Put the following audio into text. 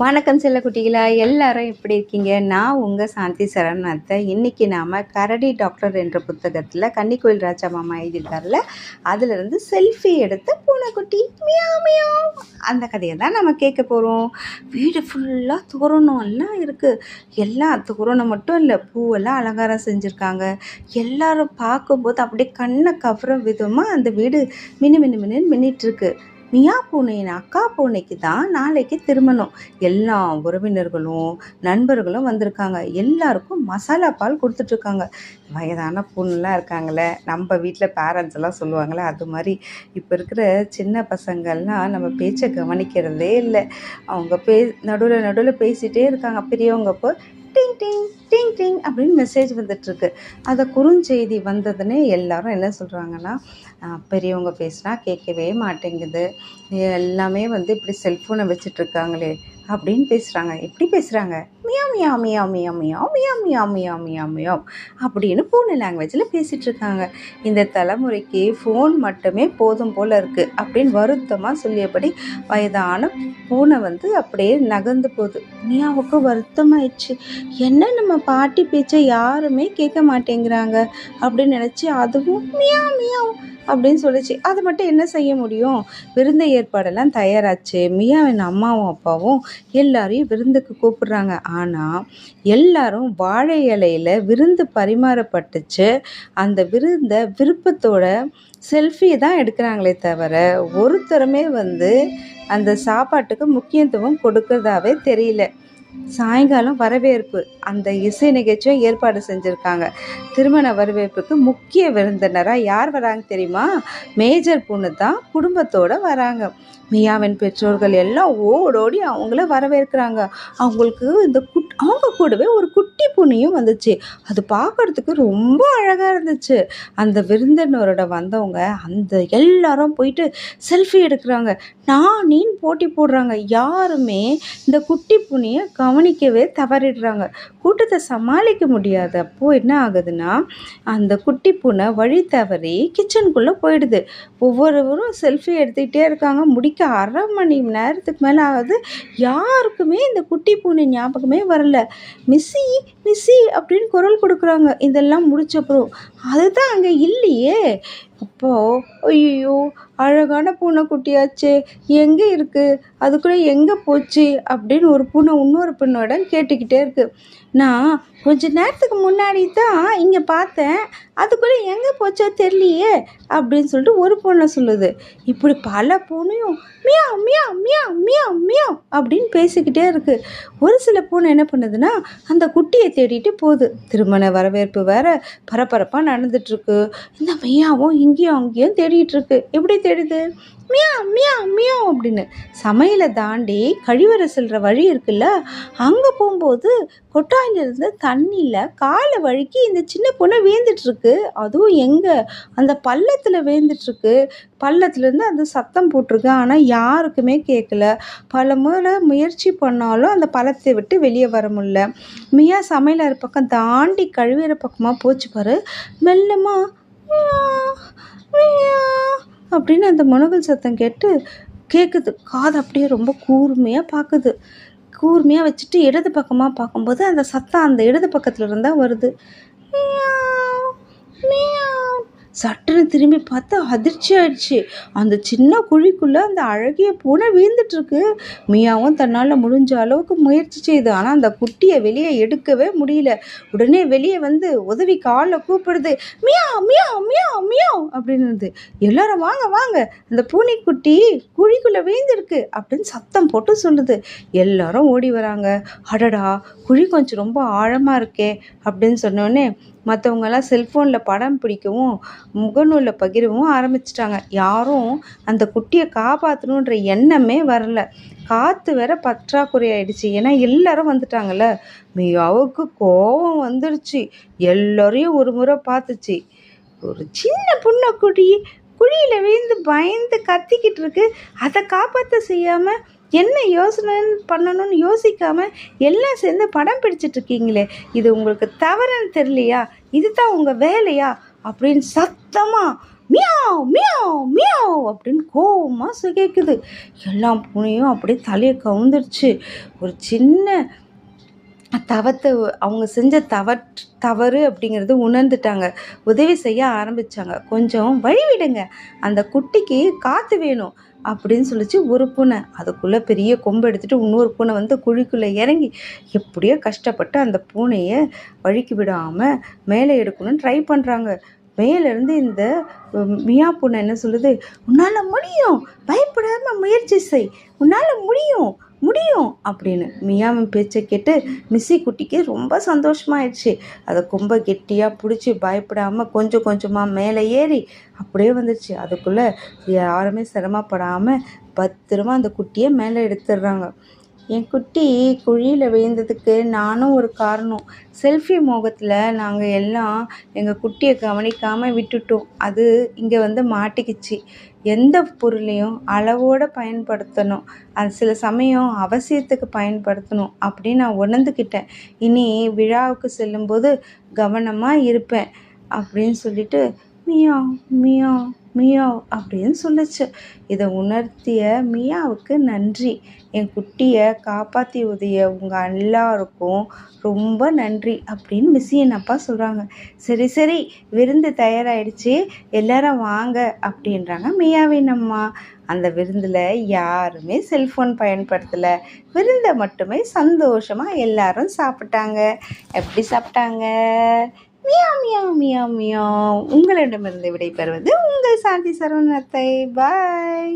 வணக்கம் செல்லக்குட்டிகளா எல்லாரும் எப்படி இருக்கீங்க? நான் உங்கள் சாந்தி சரவணத்தை. இன்றைக்கி நாம் கரடி டாக்டர் என்ற புத்தகத்தில் கன்னிக்கோயில் ராஜா மாமா எழுதியிருக்காருல அதிலிருந்து செல்ஃபி எடுத்த பூனைக்குட்டி. மியா மியா அந்த கதையை தான் நம்ம கேட்க போகிறோம் வீடு ஃபுல்லாக தோரணம் எல்லாம் இருக்குது எல்லாம் தோரணம் மட்டும் இல்லை பூவெல்லாம் அலங்காரம் செஞ்சுருக்காங்க. எல்லாரும் பார்க்கும்போது அப்படியே கண்ணை கவர விதமாக அந்த வீடு மினு மினு மினு மின்னிட்டுருக்கு மியா பூனையின் அக்கா பூனைக்கு தான் நாளைக்கு திருமணம். எல்லா உறவினர்களும் நண்பர்களும் வந்திருக்காங்க. எல்லாருக்கும் மசாலா பால் கொடுத்துட்ருக்காங்க. வயதான பொண்ணுலாம் இருக்காங்களே நம்ம வீட்டில் பேரண்ட்ஸ் எல்லாம் சொல்லுவாங்களே அது மாதிரி இப்போ இருக்கிற சின்ன பசங்கள்லாம் நம்ம பேச்சை கவனிக்கிறதே இல்லை. அவங்க பே நடுவில் நடுவில் பேசிகிட்டே இருக்காங்க. பெரியவங்க இப்போ டிங் டிங் டிங் டிங் அப்படின்னு மெசேஜ் வந்துட்டுருக்கு. அதை குறுஞ்செய்தி வந்ததுன்னே எல்லாரும் என்ன சொல்கிறாங்கன்னா பெரியவங்க பேசுனா கேட்கவே மாட்டேங்குது. எல்லாமே வந்து இப்படி செல்ஃபோனை வச்சுட்ருக்காங்களே அப்படின்னு பேசுகிறாங்க எப்படி பேசுகிறாங்க மியா மியா மியா மியா மியா மியா மியா மியா மியா மியா அப்படின்னு பூனை லாங்குவேஜில் பேசிகிட்ருக்காங்க இந்த தலைமுறைக்கு ஃபோன் மட்டுமே போதும் போல் இருக்குது அப்படின்னு வருத்தமாக சொல்லியபடி வயதான பூனை வந்து அப்படியே நகர்ந்து போகுது. மியாவுக்கு வருத்தமாயிடுச்சு. என்ன நம்ம பாட்டி பேச்சை யாருமே கேட்க மாட்டேங்கிறாங்க அப்படின்னு நினச்சி அதுவும் மியா மியாவும் அப்படின்னு சொல்லிச்சு. அது மட்டும் என்ன செய்ய முடியும்? விருந்து ஏற்பாடெல்லாம் தயாராச்சு. மியாவின் அம்மாவும் அப்பாவும் எல்லாரையும் விருந்துக்கு கூப்பிடுறாங்க. ஆனால் எல்லாரும் வாழை இலையில் விருந்து பரிமாறப்பட்டுச்சு. அந்த விருந்தை விருப்பத்தோட செல்ஃபி தான் எடுக்கிறாங்களே தவிர ஒருத்தருமே வந்து அந்த சாப்பாட்டுக்கு முக்கியத்துவம் கொடுக்கறதாவே தெரியல. சாயங்காலம் வரவேற்பு. அந்த இசை நிகழ்ச்சியும் ஏற்பாடு செஞ்சுருக்காங்க. திருமண வரவேற்புக்கு முக்கிய விருந்தினராக யார் வராங்க தெரியுமா? மேஜர் பொண்ணு தான் குடும்பத்தோடு வராங்க. மியாவின் பெற்றோர்கள் எல்லாம் ஓடோடி அவங்கள வரவேற்கிறாங்க. அவங்களுக்கு இந்த குட் அவங்க கூடவே ஒரு குட்டி பூனையும் வந்துச்சு. அது பார்க்கறதுக்கு ரொம்ப அழகாக இருந்துச்சு. அந்த விருந்தினரோட வந்தவங்க அந்த எல்லாரும் போயிட்டு செல்ஃபி எடுக்கிறாங்க. நான் நீன்னு போட்டி போடுறாங்க. யாருமே இந்த குட்டி பூனையை கவனிக்கவே தவறிடுறாங்க. கூட்டத்தை சமாளிக்க முடியாது. அப்போது என்ன ஆகுதுன்னா அந்த குட்டி பூனை வழி தவறி கிச்சனுக்குள்ளே போயிடுது. ஒவ்வொருவரும் செல்ஃபி எடுத்துக்கிட்டே இருக்காங்க. முடிக்க அரை மணி நேரத்துக்கு மேலே ஆகுது. யாருக்குமே இந்த குட்டி பூனை ஞாபகமே வரல. மிஸ்ஸி மிஸ்ஸி அப்படின்னு குரல் கொடுக்குறாங்க. இதெல்லாம் முடிச்சப்புறம் அதுதான் அங்கே இல்லையே. அப்போது ஐயோ அழகான பூனைக்குட்டியாச்சே எங்கே இருக்குது அதுக்குள்ளே எங்கே போச்சு? அப்படின்னு ஒரு பூனை இன்னொரு பெண்ணோட கேட்டுக்கிட்டே இருக்குது நான் கொஞ்ச நேரத்துக்கு முன்னாடி தான் இங்கே பார்த்தேன். அதுக்குள்ளே எங்கே போச்சோ தெரியலையே அப்படின்னு சொல்லிட்டு ஒரு பூனை சொல்லுது. இப்படி பல பூனையும் மியா மியா மியா மியா மியா அப்படின்னு பேசிக்கிட்டே இருக்குது ஒரு சில பூனை என்ன பண்ணுதுன்னா அந்த குட்டியை தேடிட்டு போகுது. திருமண வரவேற்பு வேற பரபரப்பாக நடந்துட்டுருக்கு இந்த மியாவும் இங்கேயும் அங்கேயும் தேடிட்டு இருக்கு எப்படி தேடுது? மியா மியா மியா அப்படின்னு. சமையலை தாண்டி கழிவறை செல்கிற வழி இருக்குல்ல அங்கே போகும்போது கொட்டாயிலிருந்து தண்ணியில் காலை வழுக்கி இந்த சின்ன பொண்ணை வேந்துட்டுருக்கு. அதுவும் எங்கே? அந்த பள்ளத்தில் வேந்துட்டுருக்கு. பள்ளத்துலேருந்து அந்த சத்தம் போட்டிருக்கு. ஆனால் யாருக்குமே கேட்கல பல முறை முயற்சி பண்ணாலும் அந்த பள்ளத்தை விட்டு வெளியே வர முடியல. மியா சமையலறை பக்கம் தாண்டி கழுவிற பக்கமாக போச்சு பாரு. மெல்லமாக அப்படின்னு அந்த முனகல் சத்தம் கேட்டு கேட்குது காது அப்படியே ரொம்ப கூர்மையாக பார்க்குது கூர்மையாக வச்சுட்டு இடது பக்கமாக பார்க்கும்போது அந்த சத்தம் அந்த இடது பக்கத்தில் இருந்தால் வருது. மியா சட்டுன்னு திரும்பி பார்த்தா அதிர்ச்சி ஆயிடுச்சு. அந்த சின்ன குழிக்குள்ளே அந்த அழகிய பூனை வீழ்ந்துட்டுருக்கு. மியாவும் தன்னால் முடிஞ்ச அளவுக்கு முயற்சி செய்யுது ஆனால் அந்த குட்டியை வெளியே எடுக்கவே முடியல. உடனே வெளியே வந்து உதவி காலில் கூப்பிடுது மியா மியா மியா மியா அப்படின்னு எல்லாரும் வாங்க வாங்க அந்த பூனைக்குட்டி குழிக்குள்ளே வீழ்ந்துருக்கு அப்படின்னு சத்தம் போட்டு சொல்லுது. எல்லாரும் ஓடி வராங்க. அடடா குழி கொஞ்சம் ரொம்ப ஆழமாக இருக்கே அப்படின்னு சொன்னோடனே மற்றவங்கெல்லாம் செல்ஃபோனில் படம் பிடிக்கவும் முகநூலில் பகிரவும் ஆரம்பிச்சிட்டாங்க. யாரும் அந்த குட்டியை காப்பாற்றணுன்ற எண்ணமே வரல. காற்று வேற பற்றாக்குறை ஆயிடுச்சு. ஏன்னா எல்லாரும் வந்துட்டாங்கல்ல. மியாவுக்கு கோபம் வந்துடுச்சு எல்லோரையும் ஒரு முறை பார்த்துச்சு. ஒரு சின்ன புண்ணக்குடி குழியில் விழுந்து பயந்து கத்திக்கிட்டு இருக்கு. அதை காப்பாற்ற செய்யாமல் என்ன யோசனை பண்ணணும்னு யோசிக்காமல் எல்லாம் சேர்ந்து படம் பிடிச்சிட்டு இருக்கீங்களே இது உங்களுக்கு தவறுன்னு தெரியலையா? இதுதான் உங்கள் வேலையா? அப்படின்னு சத்தமாக மியாவ் மியாவ் மியாவ் அப்படின்னு கோவமாக கேட்குது எல்லா பூனையும் அப்படியே தலையை கவுந்துருச்சு. ஒரு சின்ன தவத்தை அவங்க செஞ்ச தவ தவறு அப்படிங்கிறது உணர்ந்துட்டாங்க. உதவி செய்ய ஆரம்பித்தாங்க கொஞ்சம் வழிவிடுங்க அந்த குட்டிக்கு காற்று வேணும். அப்படின்னு சொல்லிச்சு ஒரு பூனை. அதுக்குள்ளே பெரிய கொம்பு எடுத்துகிட்டு இன்னொரு பூனை வந்து குழிக்குள்ளே இறங்கி எப்படியோ கஷ்டப்பட்டு அந்த பூனையை வழுக்கி விடாமல் மேலே எடுக்கணும்னு ட்ரை பண்ணுறாங்க மேலேருந்து இந்த மியா பூனை என்ன சொல்லுது? உன்னால் முடியும். பயப்படாமல் முயற்சி செய். உன்னால் முடியும். முடியும் அப்படின்னு. மியாவின் பேச்சை கேட்டு மிஸ்ஸி குட்டிக்கு ரொம்ப சந்தோஷமாயிடுச்சு. அதை கொம்ப கெட்டியாக பிடிச்சி பயப்படாமல் கொஞ்சம் கொஞ்சமாக மேலே ஏறி அப்படியே வந்துடுச்சு அதுக்குள்ளே யாருமே சிரமப்படாமல் பத்திரமா அந்த குட்டியை மேலே எடுத்துடுறாங்க. என் குட்டி குழியில் விழுந்ததுக்கு நானும் ஒரு காரணம். செல்ஃபி மோகத்தில் நாங்கள் எல்லாம் எங்கள் குட்டியை கவனிக்காமல் விட்டுட்டோம். அது இங்கே வந்து மாட்டிக்கிச்சு. எந்த பொருளையும் அளவோடு பயன்படுத்தணும். அது சில சமயம் அவசியத்துக்கு பயன்படுத்தணும் அப்படின்னு நான் உணர்ந்துக்கிட்டேன் இனி விழாவுக்கு செல்லும்போது கவனமாக இருப்பேன் அப்படின்னு சொல்லிட்டு மியா மியா மியாவ் அப்படின்னு சொல்லுச்சு. இதை உணர்த்திய மியாவுக்கு நன்றி. என் குட்டியை காப்பாற்றி உதவிய உங்கள் எல்லாருக்கும் ரொம்ப நன்றி அப்படின்னு மிஸ்ஸியன் அப்பா சொல்கிறாங்க சரி சரி விருந்து தயாராகிடுச்சு எல்லாரும் வாங்க அப்படின்றாங்க மியாவின் அம்மா அந்த விருந்தில் யாருமே செல்ஃபோன் பயன்படுத்தலை. விருந்தை மட்டுமே சந்தோஷமாக எல்லாரும் சாப்பிட்டாங்க. எப்படி சாப்பிட்டாங்க? மியா மியா மியா மியா உங்களிடமிருந்து விடைபெறுவது உங்கள் சாந்தி சரவணத்தை. பாய்